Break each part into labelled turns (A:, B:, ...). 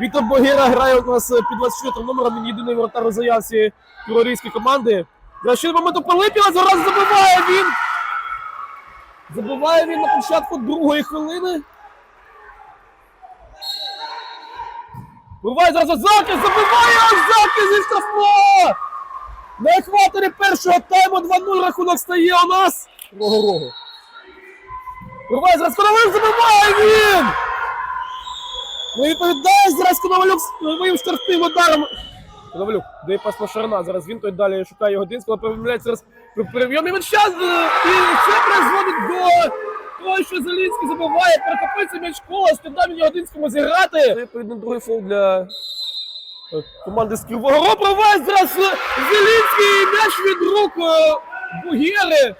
A: Віктор Богіра грає у нас під 24 номером, він єдиний воротар у заявці криворізької команди. За ще моменту Пилипіна зараз забиває він. Забиває він на початку другої хвилини. Буває зараз Озаки, забиває Озаки зі штрафного! На екваторі першого тайму 2-0 рахунок стає у нас. Рого-рого. Буває зараз Коновалюк забиває він! Ну відповідає зараз Коновалюк своїм штрафним ударом. Коновалюк, де пас на Шарна. Зараз він той далі шукає його динського, помиляється зараз при прийомі від час. І це призводить до того, що Зелінський забиває, перехопиться м'яч кола, стидав він його динському зіграти. Це відповідно другий фол для е, команди з Кривого Рогу. Зараз Зелінський м'яч від рук е, Бугєри.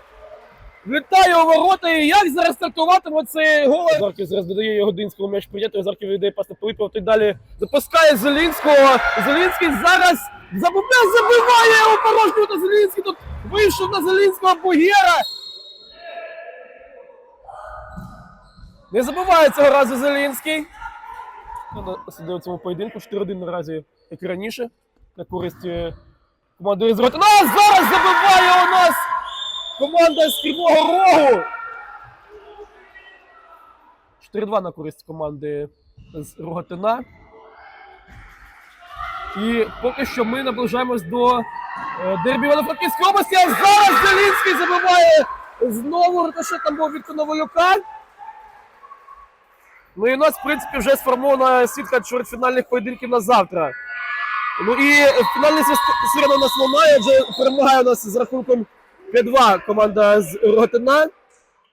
A: Влітає у ворота, і як зараз стартуватиме цей гол? Зарків зараз додає його Динському м'яч прийняти, Зарків віддає пас на Пилипова, той далі запускає Зелінського. Зелінський зараз забуває, забиває у порожню та Зелінський тут вийшов на Зелінського Бугєра. Не забуває цього разу Зелінський. Сидить у цьому поєдинку 4-1 наразі, як і раніше, на користь е, команди з Ротина. А зараз забиває у нас команда з Кривого Рогу. 4-2 на користь команди з Рогатина. І поки що ми наближаємось до е, дербі Івано-Франківської області. А зараз Зелінський забиває знову те, що там був від Коновалюка. Ну і у нас, в принципі, вже сформована сітка чвертьфінальних поєдинків на завтра. Ну і фінальний сирена у нас лунає, адже перемагає у нас з рахунком 5-2 команда з Ротина.